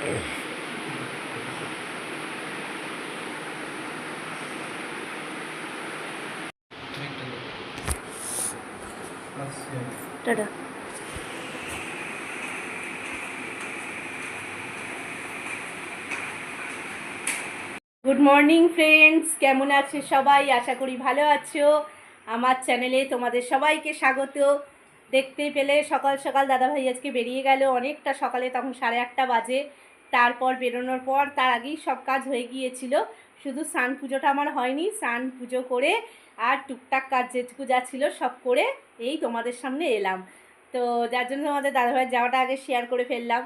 Tata. Good morning friends কেমন আছে সবাই? আশা করি ভালো আছো। আমার চ্যানেলে তোমাদের সবাইকে স্বাগত। দেখতে পেলে সকাল সকাল দাদাভাই আজকে বেরিয়ে গেল। অনেকটা সকালে তখন সাড়ে আটটা বাজে। তারপর বেরোনোর পর তার আগেই সব কাজ হয়ে গিয়েছিল। শুধু স্নান পুজোটা আমার হয়নি, স্নান পুজো করে আর টুকটাক কাজ যেটুকু যা ছিল সব করে এই তোমাদের সামনে এলাম। তো যার জন্য আমাদের দাদাভাইয়ের যাওয়াটা আগে শেয়ার করে ফেললাম।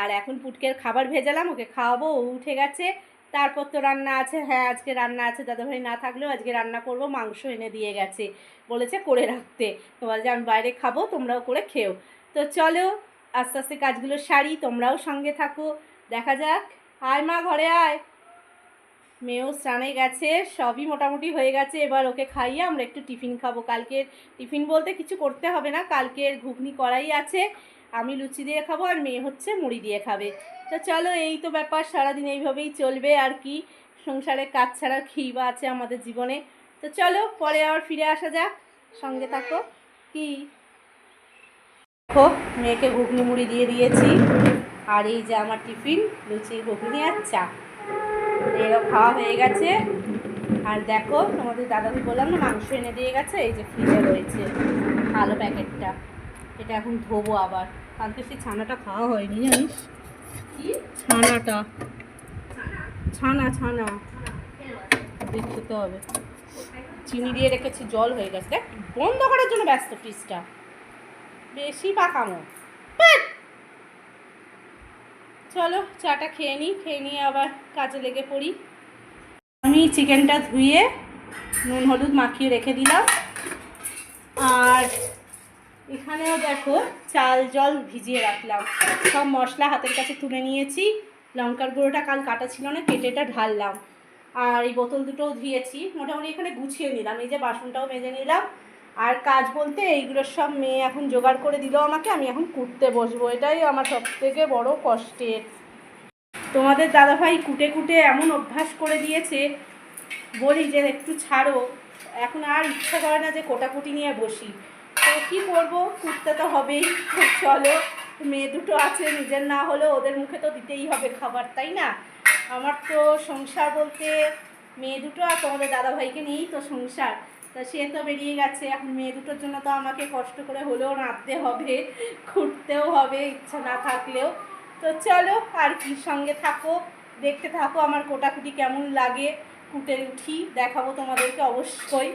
আর এখন পুটকের খাবার ভেজালাম, ওকে খাওয়াবো, ও উঠে গেছে। তারপর তো রান্না আছে হ্যাঁ আজকে রান্না আছে, দাদাভাই না থাকলেও আজকে রান্না করব, মাংস এনে দিয়ে গেছে। বলেছে করে রাখতে। তোমার যে আমি বাইরে খাব, তোমরাও করে খেও। তো চলো আস্তে আস্তে কাজগুলো সারি, তোমরাও সঙ্গে থাকো। দেখা যাক। আয় মা, ঘরে আয়। মেয়েও স্নানে গেছে, সবই মোটামুটি হয়ে গেছে। এবার ওকে খাইয়ে আমরা একটু টিফিন খাব। কালকের টিফিন বলতে কিছু করতে হবে না। কালকের ঘুগনি করাই আছে, আমি লুচি দিয়ে খাব আর মেয়ে হচ্ছে মুড়ি দিয়ে খাবে। তো চলো, এই তো ব্যাপার। সারাদিন এইভাবেই চলবে আর কি। সংসারে কাজ ছাড়া বা আছে আমাদের জীবনে। তো চলো, পরে আবার ফিরে আসা যাক। সঙ্গে থাকো। কি? মেয়েকে ঘুগনি মুড়ি দিয়ে দিয়েছি। আর এই যে আমার টিফিন লুচি ঘুগনি আর চা। এরও খাওয়া হয়ে গেছে। আর দেখো তোমাদের দাদাকে বললাম না মাংস এনে দিয়ে গেছে এই যে ফ্রিজে রয়েছে। কালো প্যাকেটটা। এটা এখন ধোবো আবার। কালকে সেই ছানাটা খাওয়া হয়নি জানিস? কি? ছানাটা। ছানা। ছানা দেখতে হবে। চিনি দিয়ে রেখেছি জল হয়ে গেছে। দেখ বন্ধ করার জন্য ব্যস্ত ফ্রিজটা বেশি পাকামো! চলো চাটা খেয়ে নিই খেয়ে নিয়ে আবার কাজে লেগে পড়ি। আমি চিকেনটা ধুয়ে নুন হলুদ মাখিয়ে রেখে দিলাম। আর এখানেও দেখো চাল জল ভিজিয়ে রাখলাম। সব মশলা হাতের কাছে তুলে নিয়েছি। লঙ্কার গুঁড়োটা কাল কাটা ছিল না কেটেটা ঢাললাম। আর এই বোতল দুটোও ধুয়েছি। মোটামুটি এখানে গুছিয়ে নিলাম। এই যে বাসনটাও মেজে নিলাম। আর কাজ বলতে এইগুলোর সব মেয়ে এখন জোগাড় করে দিল আমাকে, আমি এখন কুটতে বসবো। এটাই আমার সব থেকে বড় কষ্টের। তোমাদের দাদাভাই কুটে কুটে এমন অভ্যাস করে দিয়েছে, বলি যে একটু ছাড়ো। এখন আর ইচ্ছা করে না যে কোটাকুটি নিয়ে বসি। তো কী করব? কুটতে তো হবেই। চলো, মেয়ে দুটো আছে, নিজের না হলেও ওদের মুখে তো দিতেই হবে খাবার, তাই না? আমার তো সংসার বলতে মেয়ে দুটো আর তোমাদের দাদাভাইকে নিয়েই তো সংসার। তা সে তো বেরিয়ে গেছে। এখন মেয়ে দুটোর জন্য তো আমাকে কষ্ট করে হলেও রাঁধতে হবে খুঁটতেও হবে ইচ্ছা না থাকলেও। তো চলো আর কি সঙ্গে থাকো দেখতে থাকো আমার কোটাকুটি কেমন লাগে কুটে উঠি দেখাবো তোমাদেরকে অবশ্যই।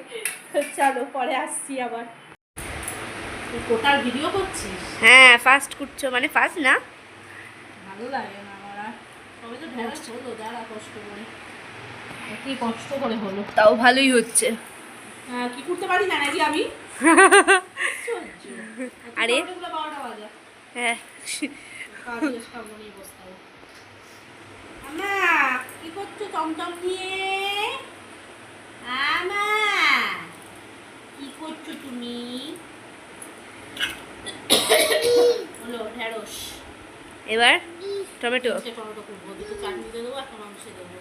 তো চলো পরে আসছি আবার। কোটার ভিডিও করছিস? হ্যাঁ ফার্স্ট কুটছো মানে ফার্স্ট না? ভালো লাগে না আমার আর। তবে তো ঢেঁড়স হলো যারা কষ্ট করে। কি কষ্ট করে হলো? তাও ভালোই হচ্ছে। কি করতে পারি না নাকি আমি। আরে? হ্যাঁ। আমা, কি করছ টমটম নিয়ে? আমা কি করছ তুমি? হলো ঢেঁড়স। এবার টমেটো। টমেটো করব দুটো দেবো একটা মাংস দেবো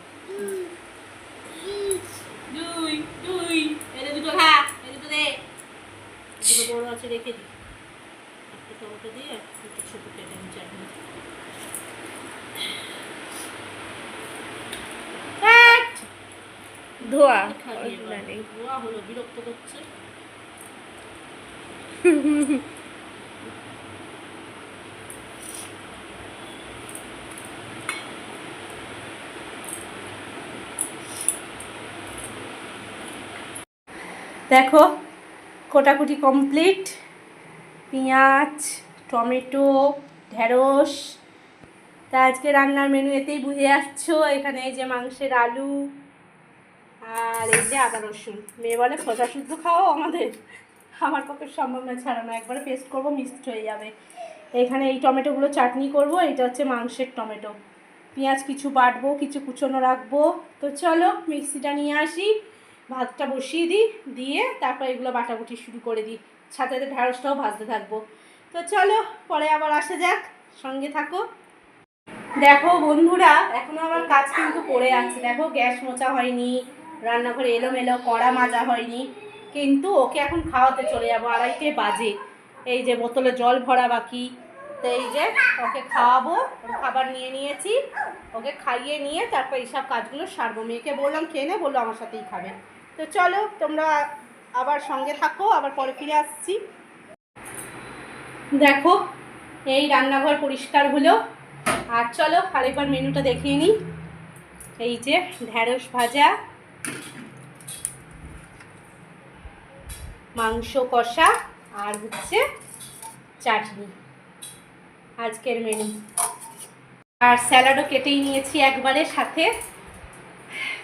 দুই দুই এনে দুটো খা এনে দুটো দে দুটো বড় আছে রেখে দিই একটা টমেটো দিয়ে আর দুটো ছোটো কেটে আমি চাটনি কাট! ধোয়া নেই ধোয়া হলো বিরক্ত করছে। দেখো কোটাকুটি কমপ্লিট পেঁয়াজ টমেটো ঢেঁড়স। তা আজকে রান্নার মেনু এতেই বুঝে আসছো এখানে এই যে মাংসের আলু। আর এই যে আদা রসুন। মেয়ে বলে, খোসা শুদ্ধ খাওয়াও আমাদের? আমার পক্ষে সম্ভব না ছাড়ানো একবারে পেস্ট করব মিক্সড হয়ে যাবে। এখানে এই টমেটোগুলো চাটনি করব, এটা হচ্ছে মাংসের টমেটো। পেঁয়াজ কিছু বাটবো, কিছু কুচোনো রাখব। তো চলো, মিক্সিটা নিয়ে আসি, ভাতটা বসিয়ে দিই, দিয়ে তারপর এগুলো বাটাবুটি শুরু করে দিই। সাথে সাথে ঢ্যাঁড়সটাও ভাজতে থাকব। তো চলো, পরে আবার আসা যাক, সঙ্গে থাকো। দেখো বন্ধুরা, এখনও আমার কাজ কিন্তু পড়ে আছে। দেখো, গ্যাস মোচা হয়নি রান্নাঘরে এলোমেলো কড়া মাজা হয়নি। কিন্তু ওকে এখন খাওয়াতে চলে যাব আড়াইটে বাজে। এই যে বোতলে জল ভরা বাকি। তো এই যে ওকে খাওয়াবো খাবার নিয়ে নিয়েছি। ওকে খাইয়ে নিয়ে তারপর এইসব কাজগুলো সারবো। মেয়েকে বললাম, খেয়ে নে, বলল আমার সাথেই খাবে। তো চলো, তোমরা আবার সঙ্গে থাকো, আবার পরে ফিরে আসছি। দেখো, এই রান্নাঘর পরিষ্কার হলো। আর চলো আরেকবার মেনুটা দেখিয়ে নিই। এই যে ঢ্যাঁড়স ভাজা মাংস কষা আর হচ্ছে চাটনি। আজকের মেনু আর স্যালাডও কেটেই নিয়েছি একবারে, সাথে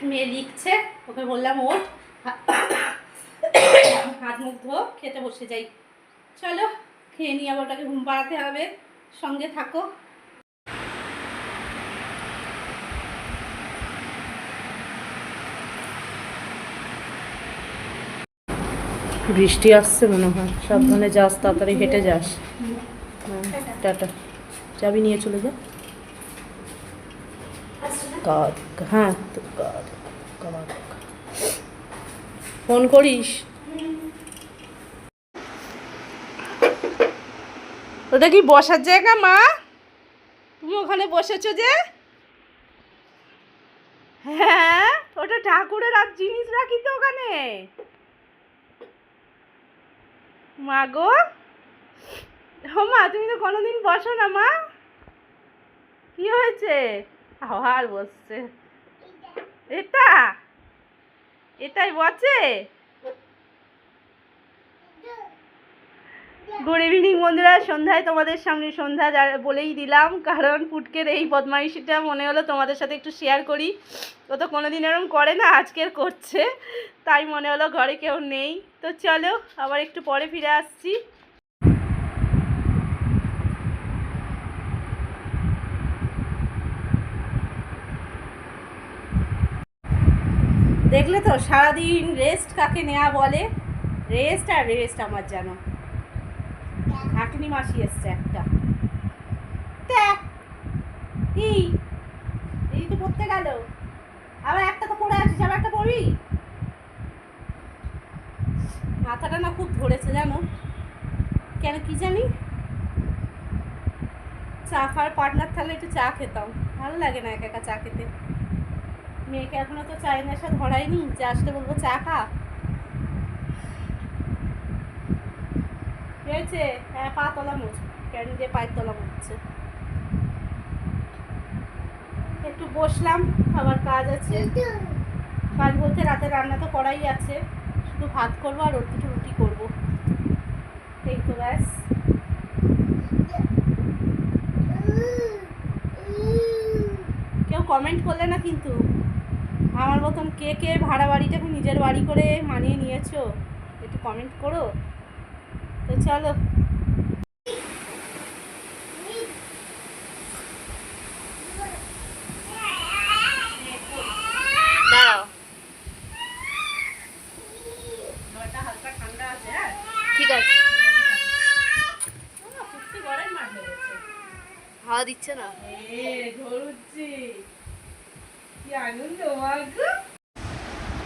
মেয়ে লিখছে, ওকে বললাম, ওঠ। হাত মুখ ধো, খেতে বসে যাই। চলো, খেয়ে নিয়ে আবার ওটাকে ঘুম পাড়াতে হবে। সঙ্গে থাকো। বৃষ্টি আসছে মনে হয়। সাবধানে যাস, তাড়াতাড়ি হেঁটে যাস। টাটা। চাবি নিয়ে চলে যা। কাদ হ্যাঁ তো কাদ ফোন করিস? ওটা কি বসার জায়গা, মা? তুমি ওখানে বসেছো যে? হ্যাঁ ওটা ঠাকুরের আর জিনিস রাখি তো ওখানে। মা গো? ও মা, তুমি তো কোনোদিন বসো না, মা। কি হয়েছে? আবার বসছে। এটা এটাই বসে? গুড ইভিনিং বন্ধুরা। সন্ধ্যায় তোমাদের সামনে সন্ধ্যা বলেই দিলাম, কারণ ফুটকের এই বদমাইশিটা মনে হলো তোমাদের সাথে একটু শেয়ার করি। ও তো কোনোদিন এরকম করে না আজকের করছে। তাই মনে হলো ঘরে কেউ নেই। তো চলো, আবার একটু পরে ফিরে আসছি। দেখলে তো, সারাদিন রেস্ট কাকে নেওয়া বলে? রেস্ট আর রেস্ট আমার জানো। হাঁটুনি মাসি এসছে একটা। কি এই তো পড়তে গেল। আবার একটা তো পড়ে আছিস আবার একটা পড়বি? মাথাটা না খুব ধরেছে জানো। কেন কি জানি? চা খাওয়ার পার্টনার থাকলে একটু চা খেতাম। ভালো লাগে না একা একা চা খেতে। মেয়েকে এখনও তো চায়ের নেশা ধরায়নি, যে আসলে বলব চা খা কি হয়েছে হ্যাঁ পা তলা মুছ, কেন দিয়ে পায়ের তলা মুছছে। একটু বসলাম, আবার কাজ আছে। কাজ বলতে রাতে রান্না তো করাই আছে, শুধু ভাত করব আর রুটি রুটি করব। এই তো ব্যাস। কেউ কমেন্ট করলে না কিন্তু? আমার মতন কে কে ভাড়া বাড়িটাকে নিজের বাড়ি করে মানিয়ে নিয়েছো? একটু কমেন্ট করো। তো চলো। হ্যাঁ? ঠিক আছে। হাওয়া দিচ্ছে না?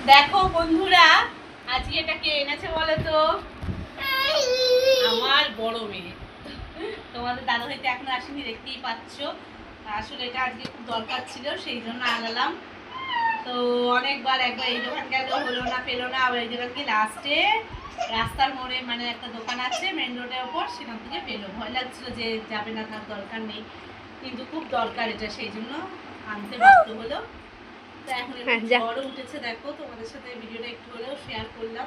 দেখো বন্ধুরা আজকে এটা কে এনেছে বলো তো? আমার বড় মেয়ে। তোমাদের দাদা হইতে এখন আসেনি দেখতেই পাচ্ছ। আসলে এটা আজকে খুব দরকার ছিল সেই জন্য আনালাম। তো অনেকবার একবার এই দোকান গেল হলো না পেল না আবার এই দোকান গিয়ে লাস্টে রাস্তার মোড়ে মানে একটা দোকান আছে মেন রোডের ওপর সেখান থেকে পেল। ভয় লাগছিল যে যাবে না তার দরকার নেই। কিন্তু খুব দরকার এটা সেই জন্য আনতে বাধ্য হলো। তো এখন হ্যাঁ, একটু উঠেছে দেখো তোমাদের সাথে ভিডিওটা একটু হলেও শেয়ার করলাম।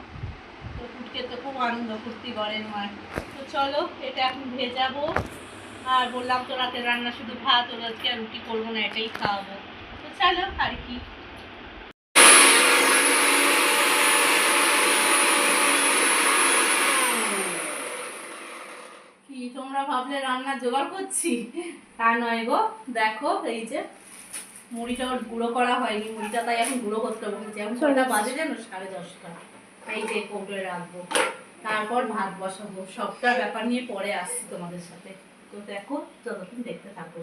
তো ফুটকে তো খুব আনন্দ ফুর্তি করেন আমার। তো চলো, এটা এখন ভেজাবো। আর বললাম তো রাতে রান্না শুধু ভাত, ওর আজকে আর রুটি করব না, এটাই খাওয়াবো। তো চলো, আর কি। তোমরা ভাবলে রান্না জোগাড় করছি? তা নয় গো, দেখো, এই যে মুড়িটা ওর গুঁড়ো করা হয়নি, মুড়িটা তাই এখন গুঁড়ো করতে বলছি এখন বাজে যেন? সাড়ে দশটা। এই যে কৌটোয় রাখব। তারপর ভাত বসাবো। সবটা ব্যাপার নিয়ে পরে আসছি তোমাদের সাথে। তো দেখো, যতক্ষণ দেখতে থাকো।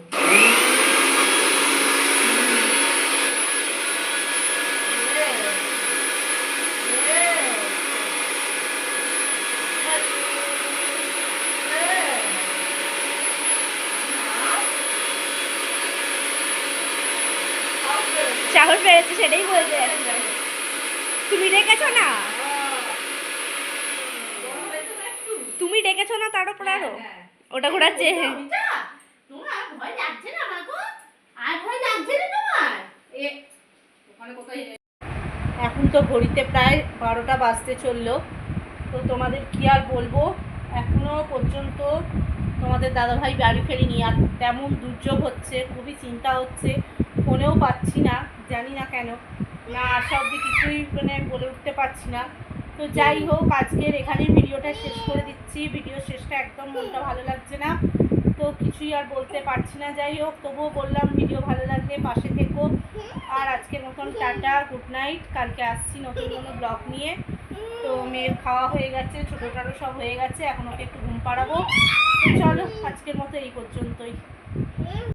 সেটাই বলছে। তুমি ডেকেছো না? তুমি ডেকেছো না তার উপর আরও? ওটা ঘোরাচ্ছে। তোমার এ ওখানে কোথায় এখন তো ঘড়িতে প্রায় বারোটা বাজতে চলল। তো তোমাদের কি আর বলব? এখনও পর্যন্ত তোমাদের দাদা দাদাভাই বাড়ি ফেরিনি আর তেমন দুর্যোগ হচ্ছে খুবই চিন্তা হচ্ছে। ফোনেও পাচ্ছি না জানি না কেন। না অব্দি কিছুই মানে বলে উঠতে পারছি না। তো যাই হোক আজকের এখানেই ভিডিওটা শেষ করে দিচ্ছি। ভিডিও শেষটা একদম মনটা ভালো লাগছে না। তো কিছুই আর বলতে পারছি না। যাই হোক, তবুও বললাম ভিডিও ভালো লাগলে পাশে থেকো। আর আজকের মতন টাটা, গুড নাইট। কালকে আসছি নতুন কোনো ব্লগ নিয়ে। তো মেয়ের খাওয়া হয়ে গেছে ছোটো ছোটোটারও সব হয়ে গেছে। এখন ওকে একটু ঘুম পাড়াবো। তো চলো, আজকের মতো এই পর্যন্তই।